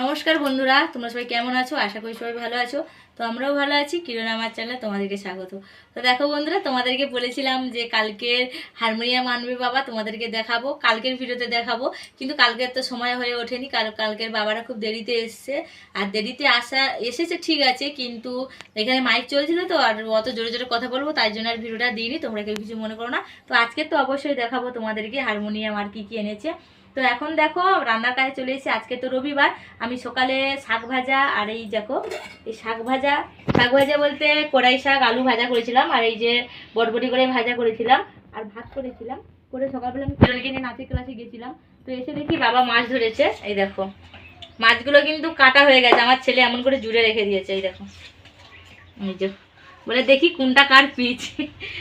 নমস্কার বন্ধুরা, তোমরা সবাই কেমন আছো? আশা করি সবাই ভালো আছো। তো আমরাও ভালো আছি, কিরণ আমার চ্যানেলে তোমাদেরকে স্বাগত। তো দেখো বন্ধুরা, তোমাদেরকে বলেছিলাম যে কালকের হারমোনিয়াম আনবে বাবা, তোমাদেরকে দেখাবো। কালকের ভিডিওতে দেখাবো, কিন্তু কালকের তো সময় হয়ে ওঠেনি। কাল কালকের বাবারা খুব দেরিতে এসছে, আর দেরিতে আসা এসেছে ঠিক আছে, কিন্তু এখানে মাইক চলছিল তো, আর অত জোরে জোরে কথা বলব, তাই জন্য আর ভিডিওটা দিইনি, তোমরা কেউ কিছু মনে করো না। তো আজকে তো অবশ্যই দেখাবো তোমাদেরকে হারমোনিয়াম আর কি কি এনেছে। তো এখন দেখো, রান্নার কাজে চলে এসেছি। আজকে তো রবিবার। আমি সকালে শাক ভাজা আর এই দেখো, এই শাক ভাজা। শাক ভাজা বলতে কড়াই শাক, আলু ভাজা করেছিলাম আর এই যে বটবটি করে ভাজা করেছিলাম আর ভাত করেছিলাম। করে সকালবেলা আমি কিরণকে নিয়ে নাচের ক্লাসে গেছিলাম। তো এসে দেখি বাবা মাছ ধরেছে। এই দেখো, মাছগুলো কিন্তু কাটা হয়ে গেছে। আমার ছেলে এমন করে জুড়ে রেখে দিয়েছে। এই দেখো, এই যে বলে দেখি কোনটা কার পিচ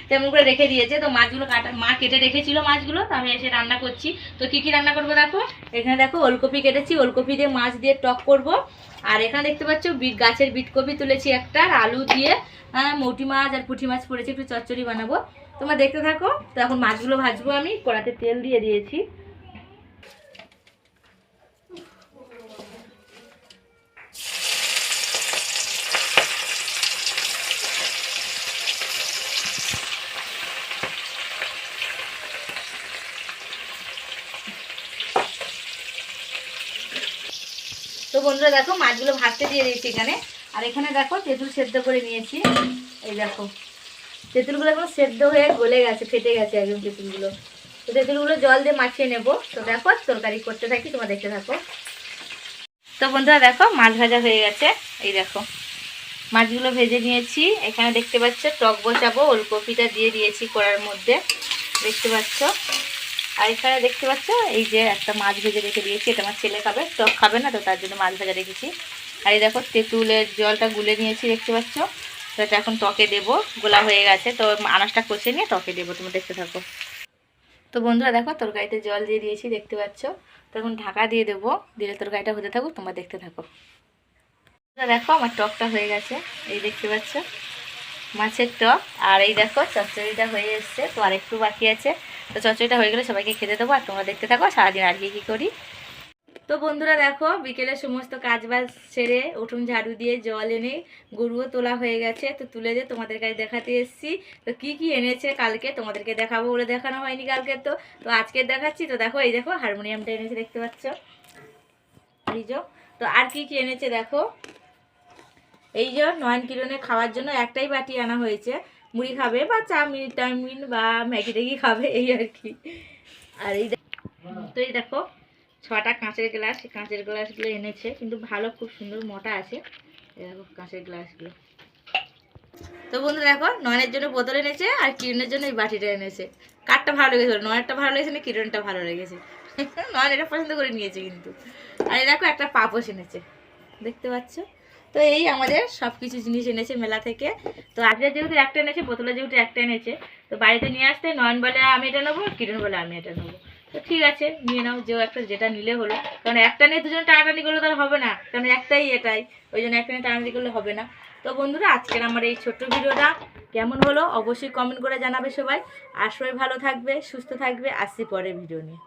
তেমন করে রেখে দিয়েছে। তো মাছগুলো কাটা মা কেটে রেখেছিল মাছগুলো তো আমি এসে রান্না করছি। তো কি কি রান্না করব দেখো? এখানে দেখো ওলকপি কেটেছি ওলকপি দিয়ে মাছ দিয়ে টক করব। আর এখানে দেখতে পাচ্ছ বিট গাছের বিটকপি তুলেছি একটা আলু দিয়ে আহ, মৌটি মাছ আর পুঁটি মাছ পড়েছি একটু চচ্চড়ি বানাবো। তোমরা দেখতে থাকো তো এখন মাছগুলো ভাজবো আমি কড়াতে তেল দিয়ে দিয়েছি। তো বন্ধুরা দেখো মাছগুলো ভাজতে দিয়ে দিয়েছি এখানে। আর এখানে দেখো তেঁতুল সেদ্ধ করে নিয়েছি। এই দেখো, তেঁতুলগুলো এখন সেদ্ধ হয়ে গলে গেছে, ফেটে গেছে একদম তেঁতুলগুলো। তো তেঁতুলগুলো জল দিয়ে মাখিয়ে নেব। তো দেখো তরকারি করতে থাকি, তোমরা দেখতে থাকো। তো বন্ধুরা দেখো মাছ ভাজা হয়ে গেছে। এই দেখো, মাছগুলো ভেজে নিয়েছি। এখানে দেখতে পাচ্ছ টক বসাবো, ওলকপিটা দিয়ে দিয়েছি কড়ার মধ্যে। দেখতে পাচ্ছ? আর এখানে দেখতে পাচ্ছ? এই যে একটা মাছ ভেজে রেখে দিয়েছি, এটা আমার ছেলে খাবে টক খাবে না তো, তার জন্য মাছ ভাজা রেখেছি। আর এই দেখো, তেঁতুলের জলটা গুলে নিয়েছি দেখতে পাচ্ছ? তো এটা এখন টকে দেবো, গোলা হয়ে গেছে, তো আনাজটা কষে নিয়ে টকে দেবো তুমি দেখতে থাকো। তো বন্ধুরা দেখো, তরকারিতে জল দিয়ে দিয়েছি দেখতে পাচ্ছ? তো এখন ঢাকা দিয়ে দেবো, দিলে তরকারিটা হতে থাকুক, তোমরা দেখতে থাকো। দেখো, আমার টকটা হয়ে গেছে, এই দেখতে পাচ্ছ? মাছের টক, আর এই দেখো, চচ্চড়িটা হয়ে এসছে, তো আর একটু বাকি আছে। তো চচ্চড়িটা হয়ে গেলে সবাইকে খেতে দেবো, আর তোমরা দেখতে থাকো, সারাদিন আর কি কী করি? তো বন্ধুরা দেখো, বিকেলে সমস্ত কাজ বাজ সেরে উঠুন ঝাড়ু দিয়ে জল এনে গরুও তোলা হয়ে গেছে, তো তুলে দিয়ে তোমাদের কাছে দেখাতে এসেছি। তো কি কি এনেছে কালকে, তোমাদেরকে দেখাবো বলে দেখানো হয়নি কালকে তো। তো আজকে দেখাচ্ছি, তো দেখো, এই দেখো, হারমোনিয়ামটা এনেছে, দেখতে পাচ্ছ? যে, তো আর কি কি এনেছে দেখো? এই যে নয়ন কিরণে খাওয়ার জন্য একটাই বাটি আনা হয়েছে মুড়ি খাবে বা চাউমিন টাউমিন বা ম্যাগি ট্যাগি খাবে, এই আর কি। আর এই তো এই দেখো, ছটা কাঁচের গ্লাস কাঁচের গ্লাসগুলো এনেছে, কিন্তু ভালো, খুব সুন্দর মোটা আছে। দেখো কাঁচের গ্লাসগুলো। তো বন্ধু দেখো, নয়নের জন্য বোতল এনেছে আর কিরণের জন্য এই বাটিটা এনেছে। কাঠটা ভালো লেগেছে বলো? নয়নটা ভালো লেগেছে না কিরণটা ভালো লেগেছে? নয়ন এটা পছন্দ করে নিয়েছে কিন্তু। আর এই দেখো একটা পাপোশ এনেছে। দেখতে পাচ্ছ? তো এই আমাদের সব কিছু জিনিস এনেছে মেলা থেকে। তো আজকে যেহেতু একটা এনেছে বোতলে যেহেতু একটা এনেছে, তো বাড়িতে নিয়ে আসতে নয়ন বলে, আমি এটা নেব, কিরণ বলে, আমি এটা নেব। তো ঠিক আছে, নিয়ে নাও যে একটা, যেটা নিলে হলো। কারণ একটা নিয়ে দুজন টানাটানি করলে তার হবে না, কারণ একটাই এটাই, ওই জন্য একটা নিয়ে টানাটানি করলে হবে না। তো বন্ধুরা, আজকের আমার এই ছোট্ট ভিডিওটা কেমন হলো, অবশ্যই কমেন্ট করে জানাবে সবাই। আর সবাই ভালো থাকবে, সুস্থ থাকবে, আসছি পরে ভিডিও নিয়ে।